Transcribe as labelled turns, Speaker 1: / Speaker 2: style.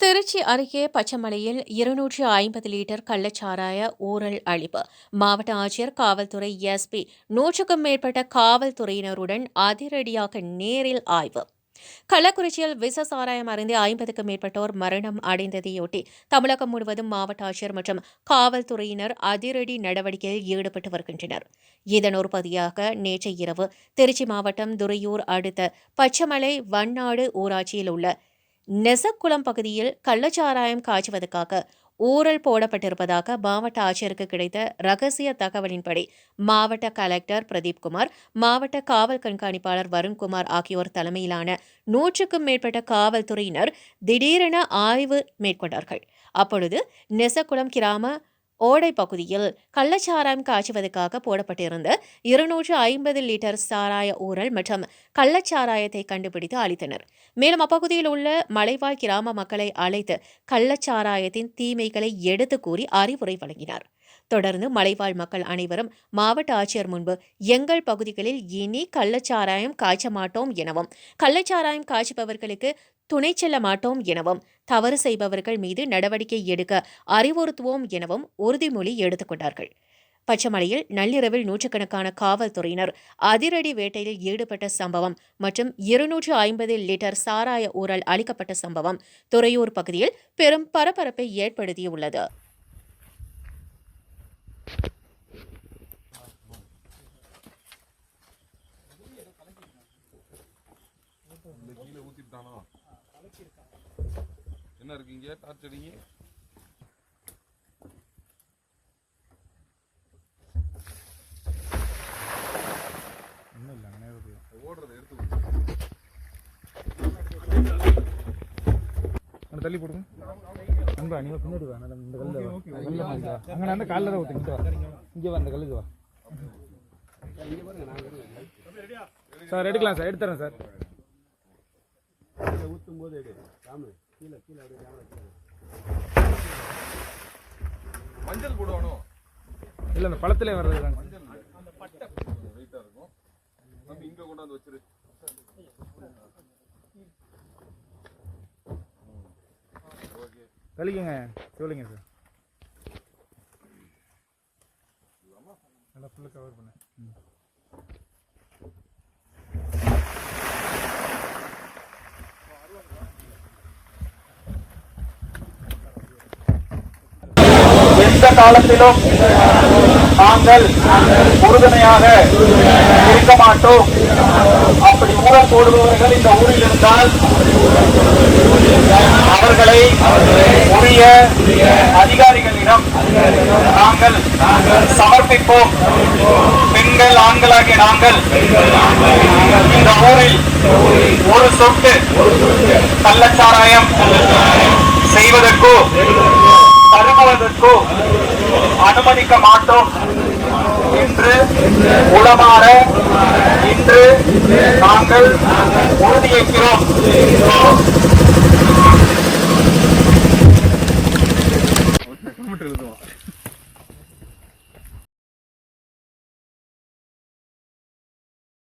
Speaker 1: திருச்சி அருகே பச்சமலையில் இருநூற்றி ஐம்பது லிட்டர் கள்ளச்சாராய ஊழல் அழிப்பு. மாவட்ட ஆட்சியர் காவல்துறை எஸ்பி நூற்றுக்கும் மேற்பட்ட காவல்துறையினருடன் அதிரடியாக நேரில் ஆய்வு. கள்ளக்குறிச்சியில் விச சாராயம் அருந்தி ஐம்பதுக்கும் மேற்பட்டோர் மரணம் அடைந்ததையொட்டி தமிழகம் முழுவதும் மாவட்ட ஆட்சியர் மற்றும் காவல்துறையினர் அதிரடி நடவடிக்கையில் ஈடுபட்டு வருகின்றனர். இதன் ஒரு பதியாக நேற்று இரவு திருச்சி மாவட்டம் துறையூர் அடுத்த பச்சமலை வண்ணாடு ஊராட்சியில் உள்ள நெசக்குளம் பகுதியில் கள்ளச்சாராயம் காய்ச்சுவதற்காக ஊரல் போடப்பட்டிருப்பதாக மாவட்ட ஆட்சியருக்கு கிடைத்த ரகசிய தகவலின்படி மாவட்ட கலெக்டர் பிரதீப்குமார் மாவட்ட காவல் கண்காணிப்பாளர் வருண்குமார் ஆகியோர் தலைமையிலான நூற்றுக்கும் மேற்பட்ட காவல்துறையினர் திடீரென ஆய்வு மேற்கொண்டார்கள். அப்பொழுது நெசக்குளம் கிராம ஓடை பகுதியில் கள்ளச்சாராயம் காய்ச்சுவதற்காக போடப்பட்டிருந்த இருநூற்று ஐம்பது லிட்டர் சாராய ஊரல் மற்றும் கள்ளச்சாராயத்தை கண்டுபிடித்து அளித்தனர். மேலும் அப்பகுதியில் உள்ள மலைவாழ் கிராம மக்களை அழைத்து கள்ளச்சாராயத்தின் தீமைகளை எடுத்து கூறி அறிவுரை வழங்கினார். தொடர்ந்து மலைவாழ் மக்கள் அனைவரும் மாவட்ட ஆட்சியர் முன்பு எங்கள் பகுதிகளில் இனி கள்ளச்சாராயம் காய்ச்ச மாட்டோம் எனவும் கள்ளச்சாராயம் காய்ச்சுபவர்களுக்கு துணை செல்ல மாட்டோம் எனவும் தவறு செய்பவர்கள் மீது நடவடிக்கை எடுக்க அறிவுறுத்துவோம் எனவும் உறுதிமொழி எடுத்துக்கொண்டார்கள் பச்சமலையில் நள்ளிரவில் நூற்றுக்கணக்கான காவல்துறையினர் அதிரடி வேட்டையில் ஈடுபட்ட சம்பவம் மற்றும் இருநூற்று ஐம்பது லிட்டர் சாராய ஊரல் அளிக்கப்பட்ட சம்பவம் துறையூர் பகுதியில் பெரும் பரபரப்பை ஏற்படுத்தியுள்ளது
Speaker 2: இந்த கீழே ஊத்திட்டானா என்ன இருக்கீங்க? டார்ச் அடிங்க
Speaker 3: ஒன்றும் இல்லை அங்கே நேரம்
Speaker 2: ஓடுறத எடுத்து
Speaker 3: அங்கே தள்ளி போடுங்க. அன்பா நீங்கள் பின்னாடி வா நான் இந்த கல்லில் வா. அங்கே நான் அந்த காலில் தான் ஊற்றி இங்கே வா. இங்கே வா அந்த கல்லுக்கு வா. சார் எடுக்கலாம் சார். எடுத்துறேன் சார்.
Speaker 2: மஞ்சள் போடுவானோ
Speaker 3: இல்லை அந்த பழத்திலே வர்றது தான்.
Speaker 2: மஞ்சள் வெயிட்டா இருக்கும். நம்ம இங்க கொண்டாந்து வச்சிரு. ஓகே.
Speaker 3: கழிக்குங்க சொல்லுங்க சார். நல்லா ஃபுல்லாக கவர் பண்ணேன் ம்.
Speaker 4: எந்த காலத்திலும் நாங்கள் உறுதுணையாக இருக்க மாட்டோம். அப்படி ஊழல் போடுபவர்கள் இந்த ஊரில் இருந்தால் அவர்களை உரிய அதிகாரிகளிடம் நாங்கள் சமர்ப்பிப்போம். பெண்கள் ஆண்களாகிய நாங்கள் இந்த ஊரில் ஒரு சொட்டு கள்ளச்சாராயம் அனுமதிக்க மாட்டோம் என்று உளமாற இன்று நாங்கள் உறுதியேற்கிறோம்.